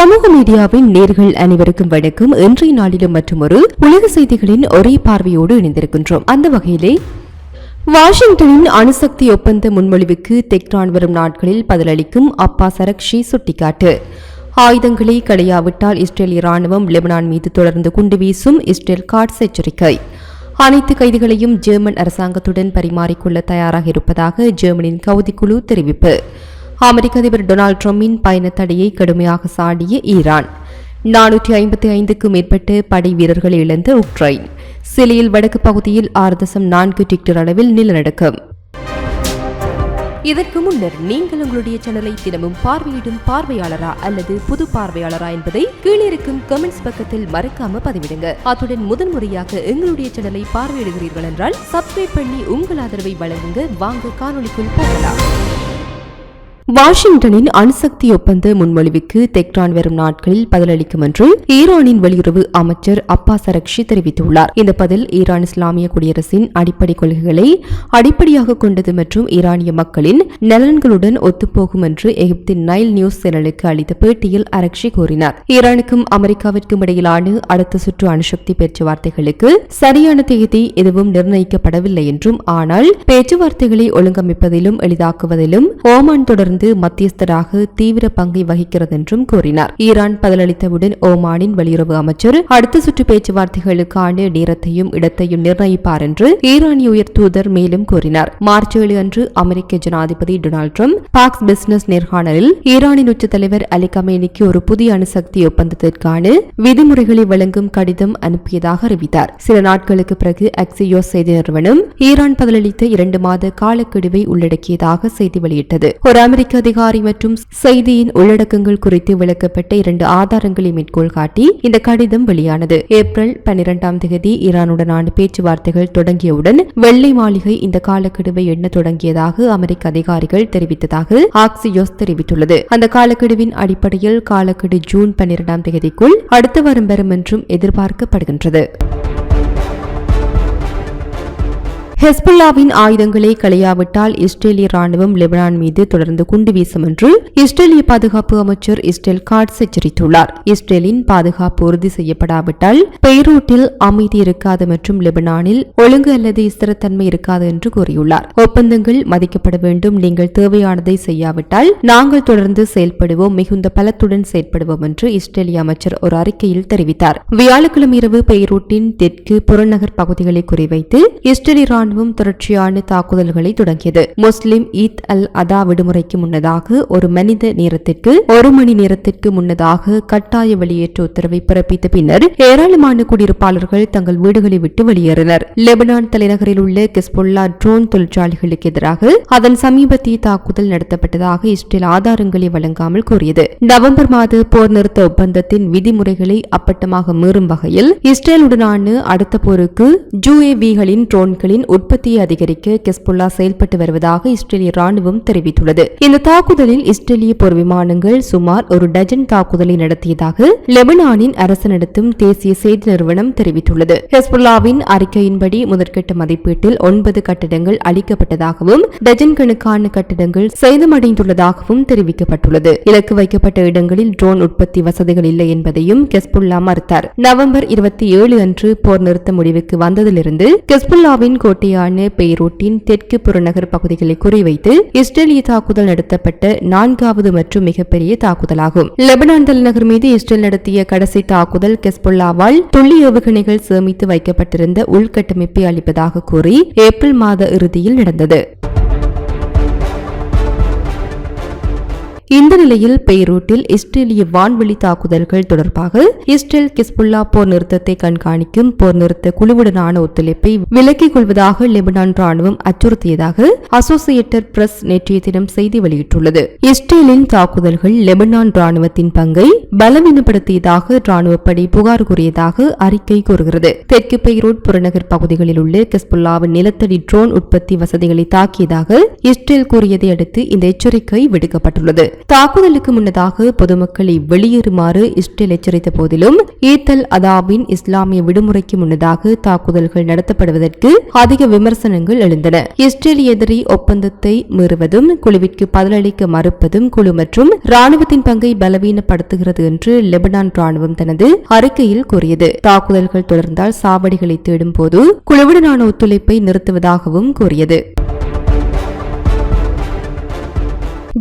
சமூக மீடியாவின் நேர்கள் அனைவருக்கும் வணக்கம். இன்றைய நாளிலும் மற்றொரு உலக செய்திகளின் ஒரே பார்வையோடு இணைந்திருக்கின்றோம். அந்த வகையிலே வாஷிங்டனின் அணுசக்தி ஒப்பந்த முன்மொழிவுக்கு தெக்ரான் வரும் நாட்களில் பதிலளிக்கும் அப்பா சரக்ஷி சுட்டிக்காட்டு. ஆயுதங்களை களையாவிட்டால் இஸ்ரேலிய ராணுவம் லெபனான் மீது தொடர்ந்து குண்டு வீசும் இஸ்ரேல் காட்ஸ் எச்சரிக்கை. அனைத்து கைதிகளையும் ஜெர்மன் அரசாங்கத்துடன் பரிமாறிக்கொள்ள தயாராக இருப்பதாக ஜெர்மனின் கவுதி குழு தெரிவிப்பு. அமெரிக்க அதிபர் டொனால்டு ட்ரம்பின் பயண தடையை கடுமையாக சாடிய ஈரான். நானூற்றி ஐம்பத்தி ஐந்துக்கும் மேற்பட்டு படை வீரர்கள் இழந்த உக்ரைன். சிலியில் வடக்கு பகுதியில் ஆறு தசம் நான்கு டிக்டர் அளவில் நிலநடுக்கம். இதற்கு முன்னர் நீங்கள் உங்களுடைய சேனலை தினமும் பார்வையிடும் பார்வையாளரா அல்லது புது பார்வையாளரா என்பதை கீழே இருக்கும் கமெண்ட்ஸ் பக்கத்தில் மறக்காம பதிவிடுங்க. அத்துடன் முதன்முறையாக எங்களுடைய சேனலை பார்வையிடுகிறீர்கள் என்றால் சப்ஸ்கிரைப் பண்ணி உங்கள் ஆதரவை வழங்குங்க. வாங்க காணொலிக்குள் போகலாம். வாஷிங்டனின் அணுசக்தி ஒப்பந்த முன்மொழிவுக்கு தெக்ரான் வரும் நாட்களில் பதிலளிக்கும் என்று ஈரானின் வெளியுறவு அமைச்சர் அப்பா சரக்ஷி தெரிவித்துள்ளார். இந்த பதில் ஈரான் இஸ்லாமிய குடியரசின் அடிப்படை கொள்கைகளை அடிப்படையாக கொண்டது மற்றும் ஈரானிய மக்களின் நலன்களுடன் ஒத்துப்போகும் என்று எகிப்தின் நைல் நியூஸ் சேனலுக்கு அளித்த பேட்டியில் அரக்ஷி கூறினார். ஈரானுக்கும் அமெரிக்காவிற்கும் இடையிலான அடுத்த சுற்று அணுசக்தி பேச்சுவார்த்தைகளுக்கு சரியான தேதி எதுவும் நிர்ணயிக்கப்படவில்லை என்றும் ஆனால் பேச்சுவார்த்தைகளை ஒழுங்கமைப்பதிலும் எளிதாக்குவதிலும் ஓமான் தொடர்ந்து மத்தியஸ்தராக தீவிர பங்கை வகிக்கிறது என்றும் கூறினார். ஈரான் பதிலளித்தவுடன் ஓமானின் வெளியுறவு அமைச்சர் அடுத்த சுற்று பேச்சுவார்த்தைகளுக்கான நேரத்தையும் இடத்தையும் நிர்ணயிப்பார் என்று ஈரானிய உயர் தூதர் மேலும் கூறினார். மார்ச் ஏழு அன்று அமெரிக்க ஜனாதிபதி டொனால்டு ட்ரம்ப் பாக்ஸ் பிசினஸ் நேர்காணலில் ஈரானின் உச்ச தலைவர் அலி கமேனிக்கு ஒரு புதிய அணுசக்தி ஒப்பந்தத்திற்கான விதிமுறைகளை வழங்கும் கடிதம் அனுப்பியதாக அறிவித்தார். சில நாட்களுக்கு பிறகு அக்சியோஸ் செய்தி நிறுவனம் ஈரான் பதிலளித்த இரண்டு மாத காலக்கெடுவை உள்ளடக்கியதாக செய்தி வெளியிட்டது. ஒரு அமெரிக்க அதிகாரி மற்றும் செய்தியின் உள்ளடக்கங்கள் குறித்து விளக்கப்பட்ட இரண்டு ஆதாரங்களை மேற்கோள் காட்டி இந்த கடிதம் வெளியானது. ஏப்ரல் பனிரெண்டாம் தேதி ஈரானுடனான பேச்சுவார்த்தைகள் தொடங்கியவுடன் வெள்ளை மாளிகை இந்த காலக்கெடுவை எண்ண தொடங்கியதாக அமெரிக்க அதிகாரிகள் தெரிவித்ததாக ஆக்சியோஸ் தெரிவித்துள்ளது. அந்த காலக்கெடுவின் அடிப்படையில் காலக்கெடு ஜூன் பனிரெண்டாம் தேதிக்குள் அடுத்த வாரம் வரும் என்றும் எதிர்பார்க்கப்படுகின்றது. ஹெஸ்புல்லாவின் ஆயுதங்களை களையாவிட்டால் இஸ்ரேலிய ராணுவம் லெபனான் மீது தொடர்ந்து குண்டு வீசும் என்று இஸ்ரேலிய பாதுகாப்பு அமைச்சர் இஸ்ரேல் காட்ஸ் எச்சரித்துள்ளார். இஸ்ரேலின் பாதுகாப்பு உறுதி செய்யப்படாவிட்டால் பெய்ரூட்டில் அமைதி இருக்காது மற்றும் லெபனானில் ஒழுங்கு அல்லது ஸ்திரத்தன்மை இருக்காது என்று கூறியுள்ளார். ஒப்பந்தங்கள் மதிக்கப்பட வேண்டும். நீங்கள் தேவையானதை செய்யாவிட்டால் நாங்கள் தொடர்ந்து செயல்படுவோம். மிகுந்த பலத்துடன் செயல்படுவோம் என்று இஸ்ரேலிய அமைச்சர் ஒரு அறிக்கையில் தெரிவித்தார். வியாழக்கிழமை இரவு பெய்ரூட்டின் தெற்கு புறநகர் பகுதிகளை குறிவைத்து இஸ்ரேலி ராணுவம் தொடர்ச்சியான தாக்குதல்களை தொடங்கியது. முஸ்லிம் ஈத் அல் அதா விடுமுறைக்கு முன்னதாக ஒரு மனித நேரத்திற்கு ஒரு மணி நேரத்திற்கு முன்னதாக கட்டாய வெளியேற்ற உத்தரவை பிறப்பித்த பின்னர் ஏராளமான குடியிருப்பாளர்கள் தங்கள் வீடுகளை விட்டு வெளியேறினர். லெபனான் தலைநகரில் உள்ள கிஸ்புல்லா ட்ரோன் தொழிற்சாலைகளுக்கு எதிராக அதன் சமீபத்திய தாக்குதல் நடத்தப்பட்டதாக இஸ்ரேல் ஆதாரங்களை வழங்காமல் கூறியது. நவம்பர் மாத போர் நிறுத்த ஒப்பந்தத்தின் விதிமுறைகளை அப்பட்டமாக மீறும் வகையில் இஸ்ரேலுடனான அடுத்த போருக்கு ஜூஏவிகளின் ட்ரோன்களின் உற்பத்தியை அதிகரிக்க கெஸ்புல்லா செயல்பட்டு வருவதாக இஸ்ரேலிய ராணுவம் தெரிவித்துள்ளது. இந்த தாக்குதலில் இஸ்ரேலிய போர் விமானங்கள் சுமார் ஒரு டஜன் தாக்குதலை நடத்தியதாக லெபனானின் அரசு நடத்தும் தேசிய செய்தி நிறுவனம் தெரிவித்துள்ளது. ஹெஸ்புல்லாவின் அறிக்கையின்படி முதற்கட்ட மதிப்பீட்டில் ஒன்பது கட்டிடங்கள் அளிக்கப்பட்டதாகவும் டஜன் கணக்கான கட்டிடங்கள் சேதமடைந்துள்ளதாகவும் தெரிவிக்கப்பட்டுள்ளது. இலக்கு வைக்கப்பட்ட இடங்களில் ட்ரோன் உற்பத்தி வசதிகள் இல்லை என்பதையும் கெஸ்புல்லா மறுத்தார். நவம்பர் இருபத்தி ஏழு அன்று போர் நிறுத்த முடிவுக்கு வந்ததிலிருந்து கெஸ்புல்லாவின் கோட்டை கோட்டையான பெய்ரூட்டின் தெற்கு புறநகர் பகுதிகளை குறிவைத்து இஸ்ரேலிய தாக்குதல் நடத்தப்பட்ட நான்காவது மற்றும் மிகப்பெரிய தாக்குதலாகும். லெபனான் தலைநகர் மீது இஸ்ரேல் நடத்திய கடைசி தாக்குதல் கெஸ்புல்லாவால் துள்ளி ஏவுகணைகள் சேமித்து வைக்கப்பட்டிருந்த உள்கட்டமைப்பை அளிப்பதாக கூறி ஏப்ரல் மாத இறுதியில் நடந்தது. இந்த நிலையில் பெய்ரூட்டில் இஸ்ரேலிய வான்வெளி தாக்குதல்கள் தொடர்பாக இஸ்ரேல் கிஸ்புல்லா போர் நிறுத்தத்தை கண்காணிக்கும் போர் நிறுத்த குழுவுடனான ஒத்துழைப்பை விலக்கிக் கொள்வதாக லெபனான் ராணுவம் அச்சுறுத்தியதாக அசோசியேட்டட் பிரஸ் நேற்றைய தினம் செய்தி வெளியிட்டுள்ளது. இஸ்ரேலின் தாக்குதல்கள் லெபனான் ராணுவத்தின் பங்கை பலவீனப்படுத்தியதாக ராணுவப்படை புகார் கூறியதாக அறிக்கை கூறுகிறது. தெற்கு பெய்ரூட் புறநகர் பகுதிகளில் உள்ள கிஸ்புல்லாவின் நிலத்தடி ட்ரோன் உற்பத்தி வசதிகளை தாக்கியதாக இஸ்ரேல் கூறியதை அடுத்து இந்த எச்சரிக்கை விடுக்கப்பட்டுள்ளது. தாக்குதலுக்கு முன்னதாக பொதுமக்களை வெளியேறுமாறு இஸ்ரேல் எச்சரித்த போதிலும் ஈத்தல் அதாவின் இஸ்லாமிய விடுமுறைக்கு முன்னதாக தாக்குதல்கள் நடத்தப்படுவதற்கு அதிக விமர்சனங்கள் எழுந்தன. இஸ்ரேல் எதிரி ஒப்பந்தத்தை மீறுவதும் குழுவிற்கு பதிலளிக்க மறுப்பதும் குழு மற்றும் ராணுவத்தின் பங்கை பலவீனப்படுத்துகிறது என்று லெபனான் ராணுவம் தனது அறிக்கையில் கூறியது. தாக்குதல்கள் தொடர்ந்தால் சாவடிகளை தேடும் போது குழுவுடனான ஒத்துழைப்பை நிறுத்துவதாகவும் கூறியது.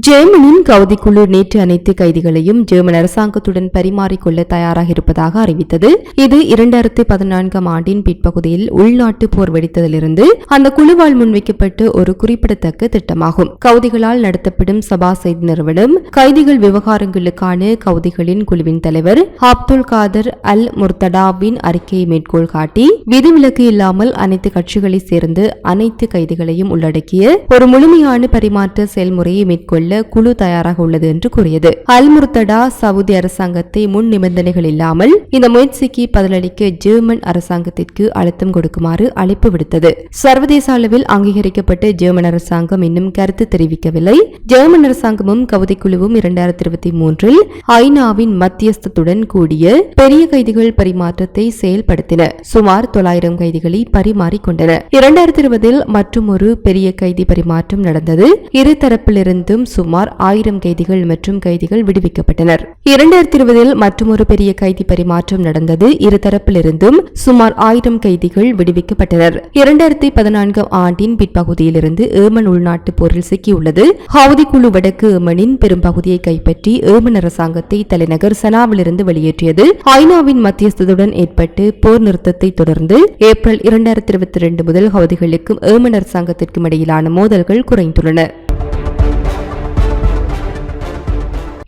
ஜெர்மனின் கவுதி குழு நேற்று அனைத்து கைதிகளையும் ஜெர்மன் அரசாங்கத்துடன் பரிமாறிக்கொள்ள தயாராக இருப்பதாக அறிவித்தது. இது இரண்டாயிரத்தி பதினான்காம் ஆண்டின் பிற்பகுதியில் உள்நாட்டு போர் வெடித்ததிலிருந்து அந்த குழுவால் முன்வைக்கப்பட்டு ஒரு குறிப்பிடத்தக்க திட்டமாகும். கவுதிகளால் நடத்தப்படும் சபா செய்தி நிறுவனம் கைதிகள் விவகாரங்களுக்கான கவுதிகளின் குழுவின் தலைவர் அப்துல் காதர் அல் முர்தடாவின் அறிக்கையை மேற்கோள் காட்டி விதிவிலக்கு இல்லாமல் அனைத்து கட்சிகளை சேர்ந்து அனைத்து கைதிகளையும் உள்ளடக்கிய ஒரு முழுமையான பரிமாற்ற செயல்முறையை மேற்கொள்ள குழு தயாராக உள்ளது என்று கூறியது. அல் முர்தடா சவுதி அரசாங்கத்தை முன் நிபந்தனைகள் இல்லாமல் இந்த முயற்சிக்கு பதிலளிக்க ஜெர்மன் அரசாங்கத்திற்கு அழுத்தம் கொடுக்குமாறு அழைப்பு விடுத்தது. சர்வதேச அளவில் அங்கீகரிக்கப்பட்ட ஜெர்மன் அரசாங்கம் இன்னும் கருத்து தெரிவிக்கவில்லை. ஜெர்மன் அரசாங்கமும் கவிதை குழுவும் இரண்டாயிரத்தி இருபத்தி மூன்றில் ஐநாவின் மத்தியஸ்தத்துடன் கூடிய பெரிய கைதிகள் பரிமாற்றத்தை செயல்படுத்தின. சுமார் தொள்ளாயிரம் கைதிகளை பரிமாறிக்கொண்டன இரண்டாயிரத்தி இருபதில் மற்றும் ஒரு பெரிய கைதி பரிமாற்றம் நடந்தது. இரு தரப்பிலிருந்தும் சுமார் ஆயிரம் கைதிகள் மற்றும் கைதிகள் விடுவிக்கப்பட்டனர். இரண்டாயிரத்தி இருபதில் மற்றொரு பெரிய கைதி பரிமாற்றம் நடந்தது இரு தரப்பிலிருந்தும் சுமார் ஆயிரம் கைதிகள் விடுவிக்கப்பட்டனர். இரண்டாயிரத்தி பதினான்காம் ஆண்டின் பிற்பகுதியிலிருந்து ஏமன் உள்நாட்டு போரில் சிக்கியுள்ளது. ஹவுதி குழு வடக்கு ஏமனின் பெரும்பகுதியை கைப்பற்றி ஏமன் அரசாங்கத்தை தலைநகர் சனாவிலிருந்து வெளியேற்றியது. ஐநாவின் மத்தியஸ்தத்துடன் ஏற்பட்டு போர் நிறுத்தத்தை தொடர்ந்து ஏப்ரல் இரண்டாயிரத்தி இருபத்தி இரண்டு முதல் ஹவுதிகளுக்கும் ஏமன் அரசாங்கத்திற்கும் இடையிலான மோதல்கள் குறைந்துள்ளன.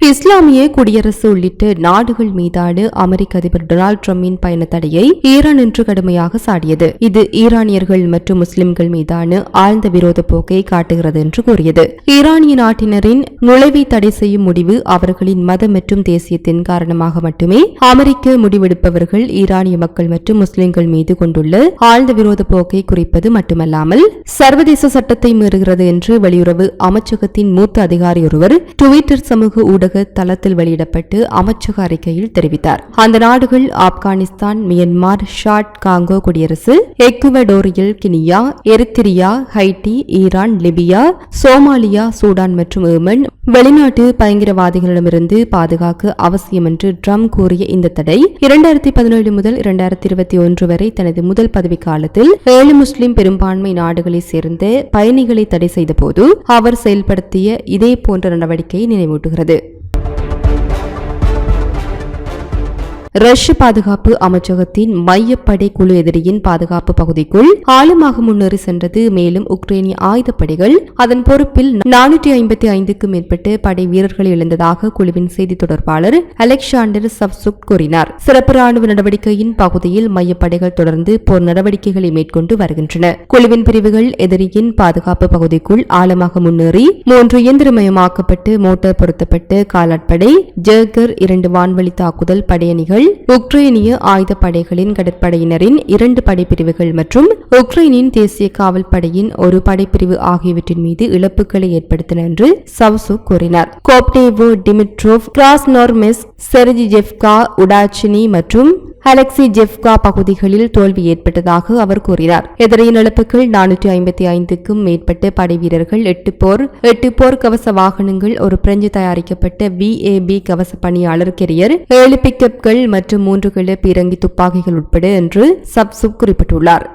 இஸ்லாமிய குடியரசு உள்ளிட்ட நாடுகள் மீதான அமெரிக்க அதிபர் டொனால்டு டிரம்பின் பயண தடையை ஈரான் இன்று கடுமையாக சாடியது. இது ஈரானியர்கள் மற்றும் முஸ்லிம்கள் மீதான ஆழ்ந்த விரோத போக்கை காட்டுகிறது என்று கூறியது. ஈரானிய நாட்டினரின் நுழைவை தடை செய்யும் முடிவு அவர்களின் மத மற்றும் தேசியத்தின் காரணமாக மட்டுமே அமெரிக்க முடிவெடுப்பவர்கள் ஈரானிய மக்கள் மற்றும் முஸ்லிம்கள் மீது கொண்டுள்ள ஆழ்ந்த விரோத போக்கை குறிப்பது மட்டுமல்லாமல் சர்வதேச சட்டத்தை மீறுகிறது என்று வெளியுறவு அமைச்சகத்தின் மூத்த அதிகாரி ஒருவர் டுவிட்டர் சமூக ஊடக தளத்தில் வெளியிடப்பட்டு அமைச்சக அறிக்கையில் தெரிவித்தார். அந்த நாடுகள் ஆப்கானிஸ்தான் மியன்மார் ஷாட் காங்கோ குடியரசு Equatorial Guinea Eritrea Haiti Iran Libya Somalia Sudan மற்றும் ஏமன் வெளிநாட்டு பயங்கரவாதிகளிடமிருந்து பாதுகாக்க அவசியம் என்று ட்ரம்ப் கூறிய இந்த தடை இரண்டாயிரத்தி பதினேழு முதல் இரண்டாயிரத்தி இருபத்தி ஒன்று வரை தனது முதல் பதவிக்காலத்தில் ஏழு முஸ்லிம் பெரும்பான்மை நாடுகளைச் சேர்ந்த பயணிகளை தடை செய்தபோது அவர் செயல்படுத்திய இதே போன்ற நடவடிக்கையை நினைவூட்டுகிறது. ரஷ்ய பாதுகாப்பு அமைச்சகத்தின் மையப்படை குழு எதிரியின் பாதுகாப்பு பகுதிக்குள் ஆழமாக முன்னேறி சென்றது. மேலும் உக்ரைனிய ஆயுதப்படைகள் அதன் பொறுப்பில் நானூற்றி ஐம்பத்தி ஐந்துக்கும் மேற்பட்ட படை வீரர்கள் இழந்ததாக குழுவின் செய்தி தொடர்பாளர் அலெக்சாண்டர் சப்சுக் கூறினார். சிறப்பு ராணுவ நடவடிக்கையின் பகுதியில் மையப்படைகள் தொடர்ந்து போர் நடவடிக்கைகளை மேற்கொண்டு வருகின்றன. குழுவின் பிரிவுகள் எதிரியின் பாதுகாப்பு பகுதிக்குள் ஆழமாக முன்னேறி மூன்று இயந்திரமயமாக்கப்பட்டு மோட்டார் பொருத்தப்பட்டு காலாட்படை ஜேகர் இரண்டு வான்வழி தாக்குதல் படையணிகள் உக்ரைனிய ஆயுதப்படைகளின் கடற்படையினரின் இரண்டு படைப்பிரிவுகள் மற்றும் உக்ரைனின் தேசிய காவல் படையின் ஒரு படைப்பிரிவு ஆகியவற்றின் மீது இழப்புகளை ஏற்படுத்தின என்று சவ்சு கூறினார். கோப்டேவோ டிமிட்ரோவ் கிராஸ்னோர்மெஸ் செர்ஜிஜெவ்கா உடாச்சினி மற்றும் அலெக்சி ஜெஃப்கா பகுதிகளில் தோல்வி ஏற்பட்டதாக அவர் கூறினார். எதிரியின் இழப்புகள் நானூற்றி ஐம்பத்தி ஐந்துக்கும் மேற்பட்ட படை வீரர்கள் எட்டு போர் எட்டு போர் கவச வாகனங்கள் ஒரு பிரெஞ்சு தயாரிக்கப்பட்ட விஏபி கவச பணியாளர் கெரியர் ஏழு பிக்கப்கள் மற்றும் மூன்று கிள பீரங்கி துப்பாக்கிகள் உட்பட என்று சப்சுப் குறிப்பிட்டுள்ளார்.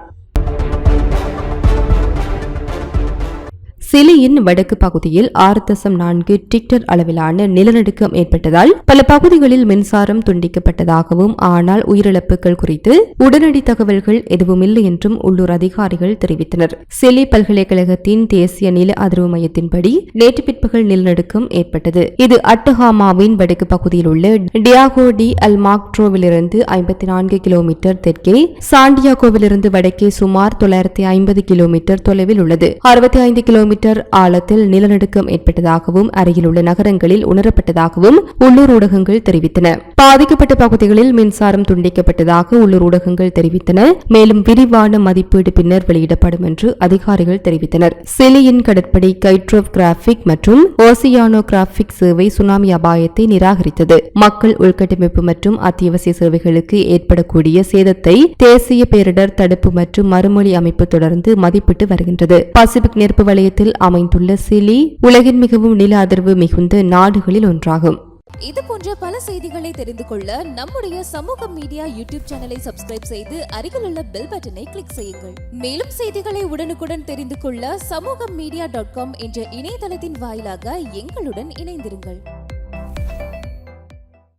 சிலியின் வடக்கு பகுதியில் ஆறு தசம் நான்கு டிக்டர் அளவிலான நிலநடுக்கம் ஏற்பட்டதால் பல பகுதிகளில் மின்சாரம் துண்டிக்கப்பட்டதாகவும் ஆனால் உயிரிழப்புகள் குறித்து உடனடி தகவல்கள் எதுவும் இல்லை என்றும் உள்ளூர் அதிகாரிகள் தெரிவித்தனர். சிலி பல்கலைக்கழகத்தின் தேசிய நில அதிர்வு மையத்தின்படி நேற்று பிற்பகல் நிலநடுக்கம் ஏற்பட்டது. இது அட்டஹாமாவின் வடக்கு பகுதியில் உள்ள டியாகோ டி அல்மாக்ட்ரோவிலிருந்து ஐம்பத்தி நான்கு கிலோமீட்டர் தெற்கே சாண்டியாகோவிலிருந்து வடக்கே சுமார் தொள்ளாயிரத்தி ஐம்பது கிலோமீட்டர் தொலைவில் உள்ளது. அறுபத்தி ஐந்து கிலோமீட்டர் மீட்டர் ஆழத்தில் நிலநடுக்கம் ஏற்பட்டதாகவும் அருகிலுள்ள நகரங்களில் உணரப்பட்டதாகவும் உள்ளூர் ஊடகங்கள் தெரிவித்தன. பாதிக்கப்பட்ட பகுதிகளில் மின்சாரம் துண்டிக்கப்பட்டதாக உள்ளூர் ஊடகங்கள் தெரிவித்தன. மேலும் விரிவான மதிப்பீடு பின்னர் வெளியிடப்படும் என்று அதிகாரிகள் தெரிவித்தனர். சிலியின் கடற்படை கைட்ரோகிராபிக் மற்றும் ஓசியானோகிராபிக் சேவை சுனாமி அபாயத்தை நிராகரித்தது. மக்கள் உள்கட்டமைப்பு மற்றும் அத்தியாவசிய சேவைகளுக்கு ஏற்படக்கூடிய சேதத்தை தேசிய பேரிடர் தடுப்பு மற்றும் மறுமொழி அமைப்பு தொடர்ந்து மதிப்பிட்டு வருகின்றது. பசிபிக் நெருப்பு வலயத்தில் அமைந்துள்ள சிலி உலகின் மிகவும் நில அதிர்வு மிகுந்த நாடுகளில் ஒன்றாகும். இது போன்ற பல செய்திகளை தெரிந்து கொள்ள நம்முடைய சமூக மீடியா யூடியூப் சேனலை சப்ஸ்கிரைப் செய்து அருகிலுள்ள பெல் பட்டனை கிளிக் செய்யுங்கள். மேலும் செய்திகளை உடனுக்குடன் தெரிந்து கொள்ள சமூக மீடியா டாட் காம் என்ற இணையதளத்தின் வாயிலாக எங்களுடன் இணைந்திருங்கள்.